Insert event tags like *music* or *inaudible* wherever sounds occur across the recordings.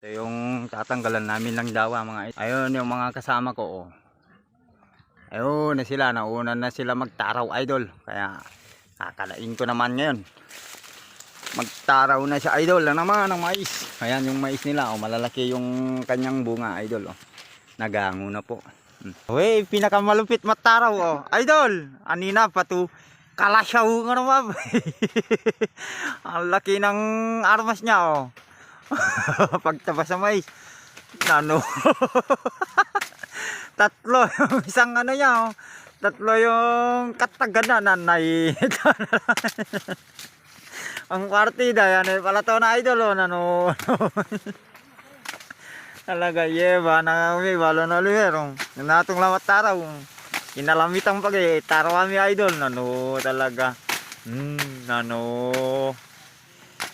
Ito yung tatanggalan namin ng dawa mga. Ayun yung mga kasama ko oh. Ayun na sila, nauna na sila magtaraw idol. Kaya kakalain ko naman ngayon. Magtaraw na si idol na naman ng mais. Ayan yung mais nila, oh, malalaki yung kanyang bunga idol. Oh. Nagango na po. Hmm. Uy, pinakamalupit mataraw oh. Idol, anina pa to. Kalasyaw nga naman. *laughs* Ang laki ng armas niya oh. *laughs* Pagtabas sa mais. Ano? *laughs* Tatlo isang ano niya oh. Tatlo yung kataganan na nai. *laughs* Ang partida yan eh pala to na idol oh nano. Talaga yeba na kami balo na luher. Natong lawat taraw. Inalamitang pag eh taraw kami idol nano talaga. Hmm, nano.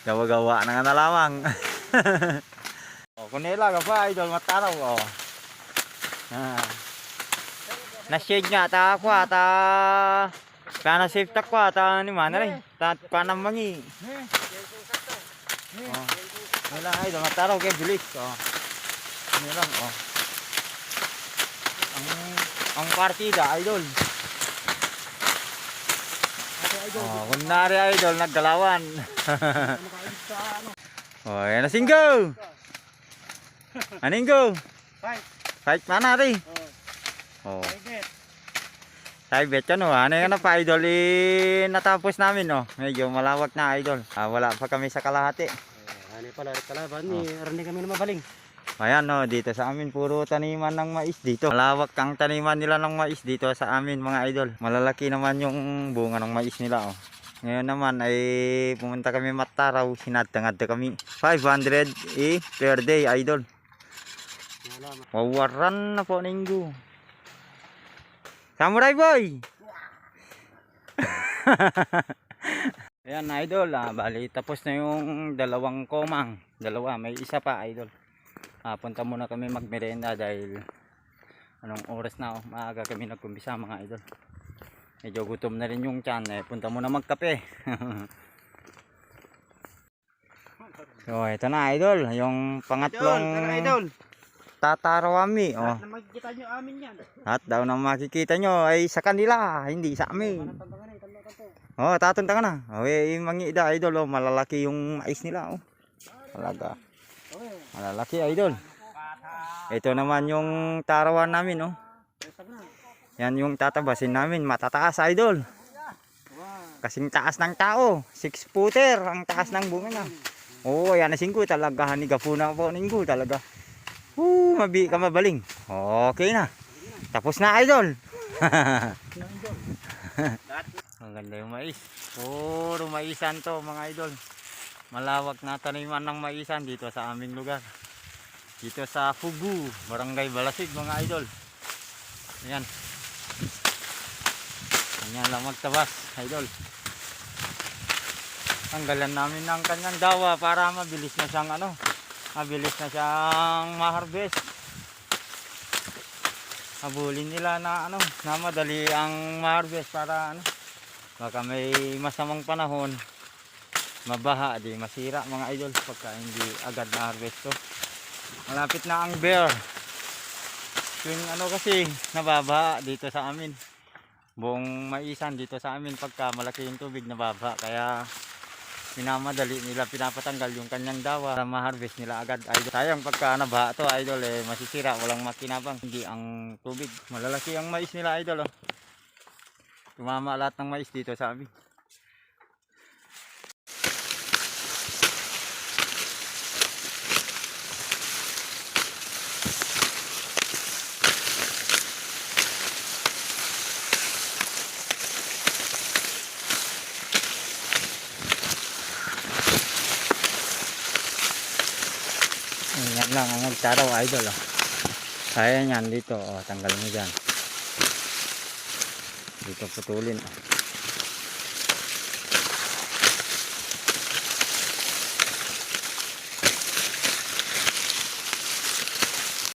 Gawa-gawa na nga na lamang. *laughs* oh, kunila ka pa idol mataraw oh. Ah. Na-shade nga ta ako ata kana safe tak ko ata ni mana rin. Ta kana mangi. Oh. Wala idol mataraw kay bilis oh. Ano lang oh. Ang ang partida idol. Oh, kunwari idol naggalawan. *laughs* oh, yan na singgo. *laughs* Aninggo. Fight. Fight mana rin. Oh. Tayo bet no, ano yan na pa idol eh, natapos namin no. Medyo malawak na idol. Ah, wala pa kami sa kalahati. Ano pala, kalaban ni Rani kami na mabaling. Ayan no, dito sa amin puro taniman ng mais dito. Malawak ang taniman nila ng mais dito sa amin mga idol. Malalaki naman yung bunga ng mais nila oh. Ngayon naman ay pumunta kami mataraw, sinadtangad kami. 500 eh, per day idol. Wawaran na po ninggo. Samurai boy! *laughs* Ayan idol, ah, bali tapos na yung dalawang komang. Dalawa, may isa pa idol. Ah, punta muna kami magmerenda dahil anong oras na oh, maaga kami nagkumbisa mga idol. Medyo gutom na rin yung tiyan eh. Punta muna magkape. *laughs* so ito na idol, yung pangatlong idol. tatarawami. Oh. Na makikita nyo amin yan. At daw na makikita nyo ay sa kanila, hindi sa amin. Oh, tatunta ka na. Oh, eh, mangida idol, oh, malalaki yung mais nila, oh. Talaga. Malalaki idol. Ito naman yung tarawan namin, oh. Yan yung tatabasin namin, matataas idol. Kasing taas ng tao, 6 footer ang taas ng bunga niya. Oh, yan na singko talaga, haniga po na po ninggo talaga. Uh, mabi ka mabaling. Okay na. Tapos na idol. *laughs* Ang ganda yung mais. Puro maisan to mga idol. Malawak na taniman ng maisan dito sa aming lugar. Dito sa Fugu, Barangay Balasig mga idol. Ayan. Ganyan lang magtabas, idol. Tanggalan namin ng kanyang dawa para mabilis na siyang ano, mabilis na siyang ma-harvest. Habulin nila na ano, na madali ang ma-harvest para ano, baka may masamang panahon mabaha di masira mga idol pagka hindi agad na harvest to malapit na ang bear yung ano kasi nababa dito sa amin buong maisan dito sa amin pagka malaki yung tubig nababa kaya minamadali nila pinapatanggal yung kanyang dawa. Para ma-harvest nila agad idol. Sayang pagka nabaha to idol eh masisira. Walang makinabang. Hindi ang tubig. Malalaki ang mais nila idol oh. tumama lahat ng mais dito sa amin Yan lang ang magtaraw idol oh. Kaya niyan dito oh, tanggal mo diyan. Dito putulin. oh.